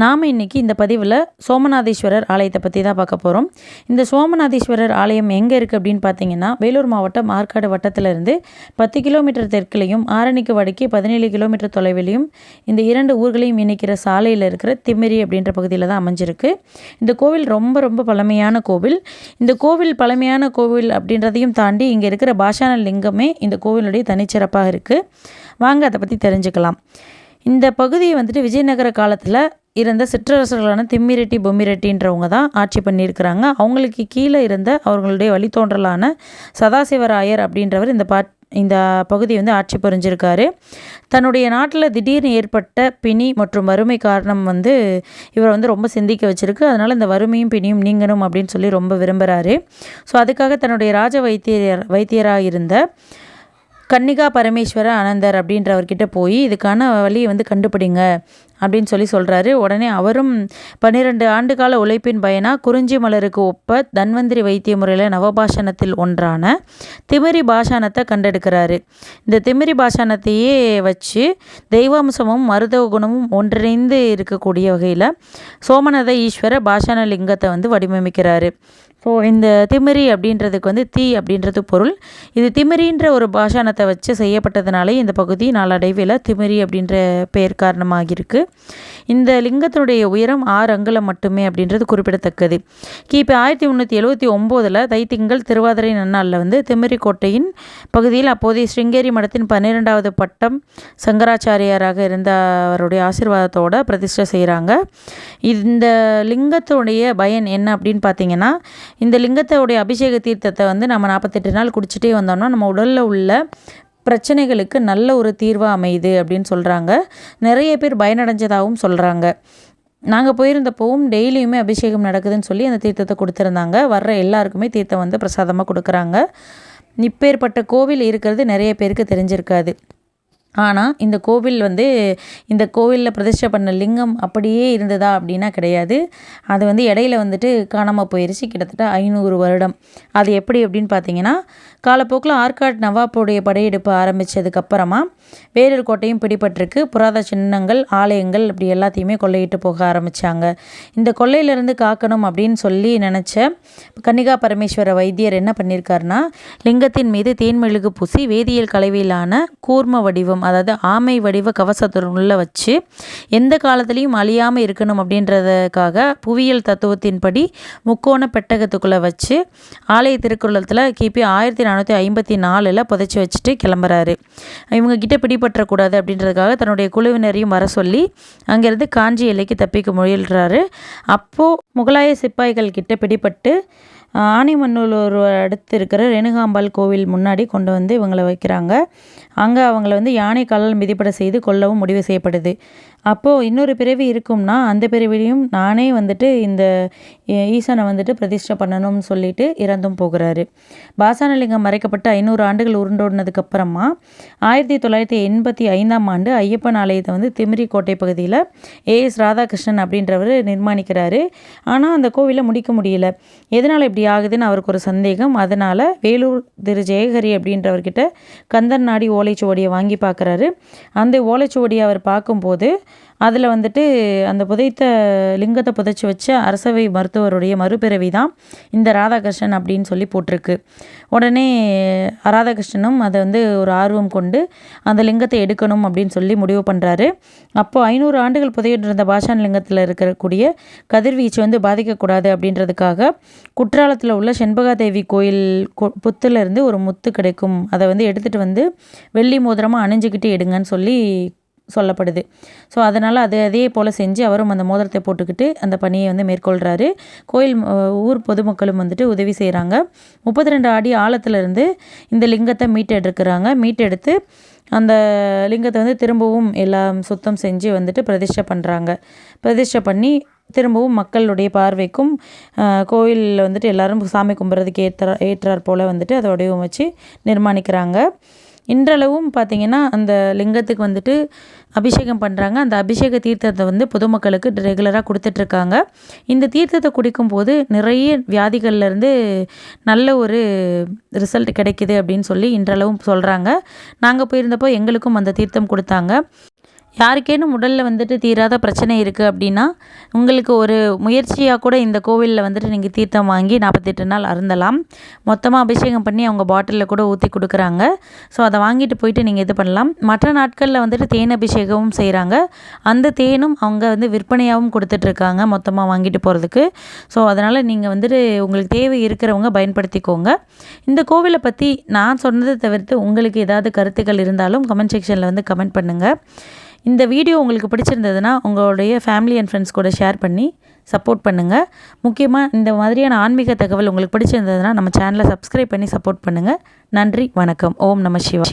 நாம் இன்றைக்கி இந்த பதிவில் சோமநாதீஸ்வரர் ஆலயத்தை பற்றி தான் பார்க்க போகிறோம் இந்த சோமநாதீஸ்வரர் ஆலயம் எங்கே இருக்குது அப்படின்னு பார்த்தீங்கன்னா வேலூர் மாவட்டம் ஆற்காடு வட்டத்திலிருந்து பத்து கிலோமீட்டர் தெற்குலையும் ஆரணிக்கு வடக்கே பதினேழு கிலோமீட்டர் தொலைவிலையும் இந்த இரண்டு ஊர்களையும் இணைக்கிற சாலையில் இருக்கிற திமிரி அப்படின்ற பகுதியில் தான் அமைஞ்சிருக்கு. இந்த கோவில் ரொம்ப ரொம்ப பழமையான கோவில். இந்த கோவில் பழமையான கோவில் அப்படின்றதையும் தாண்டி இங்கே இருக்கிற பாஷான லிங்கமே இந்த கோவிலுடைய தனிச்சிறப்பாக இருக்குது வாங்க அதை பற்றி தெரிஞ்சுக்கலாம். இந்த பகுதியை வந்துட்டு விஜயநகர காலத்தில் இருந்த சிற்றரசர்களான திம்மிரெட்டி பொம்மிரெட்டின்றவங்க தான் ஆட்சி பண்ணியிருக்கிறாங்க. அவங்களுக்கு கீழே இருந்த அவர்களுடைய வழித்தோன்றலான சதாசிவராயர் அப்படின்றவர் இந்த பாட் இந்த பகுதி வந்து ஆட்சி புரிஞ்சிருக்காரு. தன்னுடைய நாட்டில் திடீர்னு ஏற்பட்ட பிணி மற்றும் வறுமை காரணம் வந்து இவரை வந்து ரொம்ப சிந்திக்க வச்சுருக்கு. அதனால் இந்த வறுமையும் பிணியும் நீங்கணும் அப்படின்னு சொல்லி ரொம்ப விரும்புகிறாரு ஸோ அதுக்காக தன்னுடைய ராஜ வைத்தியர் வைத்தியராக இருந்த கன்னிகா பரமேஸ்வர அனந்தர் அப்படின்றவர்கிட்ட போய் இதுக்கான வழியை வந்து கண்டுபிடிங்க அப்படின்னு சொல்லி சொல்கிறாரு உடனே அவரும் பன்னிரெண்டு ஆண்டு கால உழைப்பின் பயனாக குறிஞ்சி மலருக்கு ஒப்ப தன்வந்திரி வைத்திய முறையில் நவபாஷணத்தில் ஒன்றான திமிரி பாஷானத்தை கண்டெடுக்கிறாரு. இந்த திமிரி பாஷானத்தையே வச்சு தெய்வாம்சமும் மருதவ குணமும் ஒன்றிணைந்து இருக்கக்கூடிய வகையில் சோமநாத ஈஸ்வர பாஷான லிங்கத்தை வந்து வடிவமைக்கிறாரு. ஸோ இந்த திமிரி அப்படின்றதுக்கு வந்து தீ அப்படின்றது பொருள். இது திமிரின்ற ஒரு பாஷானத்தை வச்சு செய்யப்பட்டதுனாலே இந்த பகுதி நாளடைவில் திமிரி அப்படின்ற பெயர் காரணமாகியிருக்கு. இந்த லிங்கத்தினுடைய உயரம் ஆறு அங்குலம் மட்டுமே அப்படின்றது குறிப்பிடத்தக்கது. கிபி ஆயிரத்தி முந்நூற்றி எழுபத்தி ஒம்போதில் தைத்திங்கள் திருவாதிரை நன்னாளில் வந்து திமிரி கோட்டையின் பகுதியில் அப்போதைய ஸ்ருங்கேரி மடத்தின் பன்னிரெண்டாவது பட்டம் சங்கராச்சாரியாராக இருந்த அவருடைய ஆசீர்வாதத்தோட பிரதிஷ்டை செய்கிறாங்க இந்த லிங்கத்தினுடைய பயன் என்ன அப்படின்னு பார்த்தீங்கன்னா இந்த லிங்கத்தோடைய அபிஷேக தீர்த்தத்தை வந்து நம்ம நாற்பத்தெட்டு நாள் குடிச்சிட்டே வந்தோம்னா நம்ம உடலில் உள்ள பிரச்சனைகளுக்கு நல்ல ஒரு தீர்வாக அமையுது அப்படின்னு சொல்கிறாங்க நிறைய பேர் பயனடைஞ்சதாகவும் சொல்கிறாங்க நாங்கள் போயிருந்தப்போவும் டெய்லியுமே அபிஷேகம் நடக்குதுன்னு சொல்லி அந்த தீர்த்தத்தை கொடுத்துருந்தாங்க. வர்ற எல்லாருக்குமே தீர்த்தம் வந்து பிரசாதமாக கொடுக்குறாங்க. இப்பேற்பட்ட கோவில் இருக்கிறது நிறைய பேருக்கு தெரிஞ்சிருக்காது. ஆனால் இந்த கோவில் வந்து இந்த கோவிலில் பிரதிஷ்டை பண்ண லிங்கம் அப்படியே இருந்ததா அப்படின்னா கிடையாது. அது வந்து இடையில வந்துட்டு காணாமல் போயிருச்சு கிட்டத்தட்ட ஐநூறு வருடம். அது எப்படி அப்படின்னு பார்த்தீங்கன்னா காலப்போக்கில் ஆற்காட் நவாப்புடைய படையெடுப்பு ஆரம்பித்ததுக்கப்புறமா வேலூர் கோட்டையும் பிடிபட்டிருக்கு. புராத சின்னங்கள் ஆலயங்கள் இப்படி எல்லாத்தையுமே கொள்ளையிட்டு போக ஆரம்பித்தாங்க இந்த கொள்ளையிலேருந்து காக்கணும் அப்படின்னு சொல்லி நினச்ச கன்னிகா பரமேஸ்வர வைத்தியர் என்ன பண்ணியிருக்காருனா லிங்கத்தின் மீது தேன்மெழுகு பூசி வேதியியல் கலவையிலான கூர்ம வடிவம் அதாவது ஆமை வடிவ கவசத்துள்ள வச்சு எந்த காலத்துலேயும் அழியாமல் இருக்கணும் அப்படின்றதுக்காக புவியியல் தத்துவத்தின்படி முக்கோண பெட்டகத்துக்குள்ளே வச்சு ஆலய திருக்குள்ளத்தில் கிபி ஆயிரத்தி நானூற்றி ஐம்பத்தி நாலில் புதைச்சி வச்சுட்டு கிளம்புறாரு. இவங்க கிட்ட பிடிபற்றக்கூடாது அப்படின்றதுக்காக தன்னுடைய குழுவினரையும் வர சொல்லி அங்கேருந்து காஞ்சி எல்லைக்கு தப்பிக்க முயல்கிறாரு அப்போது முகலாய சிப்பாய்கள் கிட்ட பிடிபட்டு ஆனிமன்னூலூர் அடுத்து இருக்கிற ரேணுகாம்பாள் கோவில் முன்னாடி கொண்டு வந்து இவங்களை வைக்கிறாங்க. அங்கே அவங்கள வந்து யானை காலால் மிதிப்பட செய்து கொல்லவும் முடிவு செய்யப்படுது. அப்போது இன்னொரு பிறவி இருக்கும்னா அந்த பிறவிலையும் நானே வந்துட்டு இந்த ஈசனை வந்துட்டு பிரதிஷ்டை பண்ணணும்னு சொல்லிட்டு இறந்தும் போகிறாரு. பாசானலிங்கம் மறைக்கப்பட்டு ஐநூறு ஆண்டுகள் உருண்டோடினதுக்கப்புறமா ஆயிரத்தி தொள்ளாயிரத்தி எண்பத்தி ஐந்தாம் ஆண்டு ஐயப்பன் ஆலயத்தை வந்து திமிரி கோட்டை பகுதியில் ஏஎஸ் ராதாகிருஷ்ணன் அப்படின்றவர் நிர்மாணிக்கிறாரு. ஆனால் அந்த கோவிலை முடிக்க முடியல. எதனால் இப்படி ஆகுதுன்னு அவருக்கு ஒரு சந்தேகம். அதனால் வேலூர் திரு ஜெயஹரி அப்படின்றவர்கிட்ட கந்தன் நாடி ஓலைச்சுவடியை வாங்கி பார்க்குறாரு. அந்த ஓலைச்சுவடியை அவர் பார்க்கும்போது அதில் வந்துட்டு அந்த புதைத்த லிங்கத்தை புதைச்சி வச்ச அரசவை மருத்துவருடைய மறுபிறவி தான் இந்த ராதாகிருஷ்ணன் அப்படின்னு சொல்லி போட்டிருக்கு. உடனே ராதாகிருஷ்ணனும் அதை வந்து ஒரு ஆர்வம் கொண்டு அந்த லிங்கத்தை எடுக்கணும் அப்படின்னு சொல்லி முடிவு பண்ணுறாரு அப்போது ஐநூறு ஆண்டுகள் புதையிட்டிருந்த பாஷான் லிங்கத்தில் இருக்கக்கூடிய கதிர்வீச்சு வந்து பாதிக்கக்கூடாது அப்படின்றதுக்காக குற்றாலத்தில் உள்ள செண்பகாதேவி கோயில் புத்துலேருந்து ஒரு முத்து கிடைக்கும். அதை வந்து எடுத்துகிட்டு வந்து வெள்ளி மோதிரமாக அணிஞ்சிக்கிட்டு எடுங்கன்னு சொல்லி சொல்லப்படுது. ஸோ அதனால் அது அதே போல் செஞ்சு அவரும் அந்த மோதிரத்தை போட்டுக்கிட்டு அந்த பணியை வந்து மேற்கொள்கிறாரு கோயில் ஊர் பொதுமக்களும் வந்துட்டு உதவி செய்கிறாங்க முப்பத்தி ரெண்டு அடி ஆழத்துலேருந்து இந்த லிங்கத்தை மீட்டெடுக்கிறாங்க. மீட்டெடுத்து அந்த லிங்கத்தை வந்து திரும்பவும் எல்லாம் சுத்தம் செஞ்சு வந்துட்டு பிரதிஷ்டை பண்ணுறாங்க பிரதிஷ்டை பண்ணி திரும்பவும் மக்களுடைய பார்வைக்கும் கோயிலில் வந்துட்டு எல்லோரும் சாமி கும்பிட்றதுக்கு ஏற்ற ஏற்றார் போல் வந்துட்டு அதை வடிவமைச்சு நிர்மாணிக்கிறாங்க. இன்றளவும் பார்த்திங்கன்னா அந்த லிங்கத்துக்கு வந்துட்டு அபிஷேகம் பண்ணுறாங்க அந்த அபிஷேக தீர்த்தத்தை வந்து பொதுமக்களுக்கு ரெகுலராக கொடுத்துட்ருக்காங்க. இந்த தீர்த்தத்தை குடிக்கும்போது நிறைய வியாதிகள்லேருந்து நல்ல ஒரு ரிசல்ட் கிடைக்கிது அப்படின்னு சொல்லி இன்றளவும் சொல்கிறாங்க நாங்கள் போயிருந்தப்போ எங்களுக்கும் அந்த தீர்த்தம் கொடுத்தாங்க. யாருக்கேனும் உடலில் வந்துட்டு தீராத பிரச்சனை இருக்குது அப்படின்னா உங்களுக்கு ஒரு முயற்சியாக கூட இந்த கோவிலில் வந்துட்டு நீங்கள் தீர்த்தம் வாங்கி நாற்பத்தெட்டு நாள் அருந்தலாம். மொத்தமாக அபிஷேகம் பண்ணி அவங்க பாட்டிலில் கூட ஊற்றி கொடுக்குறாங்க. ஸோ அதை வாங்கிட்டு போயிட்டு நீங்கள் இது பண்ணலாம். மற்ற நாட்களில் வந்துட்டு தேன் அபிஷேகமும் செய்கிறாங்க அந்த தேனும் அவங்க வந்து விற்பனையாகவும் கொடுத்துட்ருக்காங்க மொத்தமாக வாங்கிட்டு போகிறதுக்கு ஸோ அதனால் நீங்கள் வந்துட்டு உங்களுக்கு தேவை இருக்கிறவங்க பயன்படுத்திக்கோங்க. இந்த கோவிலை பற்றி நான் சொன்னதை தவிர்த்து உங்களுக்கு ஏதாவது கருத்துக்கள் இருந்தாலும் கமெண்ட் செக்ஷனில் வந்து கமெண்ட் பண்ணுங்கள் இந்த வீடியோ உங்களுக்கு பிடிச்சிருந்ததுன்னா உங்களுடைய ஃபேமிலி அண்ட் ஃப்ரெண்ட்ஸ் கூட ஷேர் பண்ணி சப்போர்ட் பண்ணுங்கள் முக்கியமாக இந்த மாதிரியான ஆன்மீக தகவல் உங்களுக்கு பிடிச்சிருந்ததுன்னா நம்ம சேனலை சப்ஸ்கிரைப் பண்ணி சப்போர்ட் பண்ணுங்கள் நன்றி வணக்கம். ஓம் நம சிவா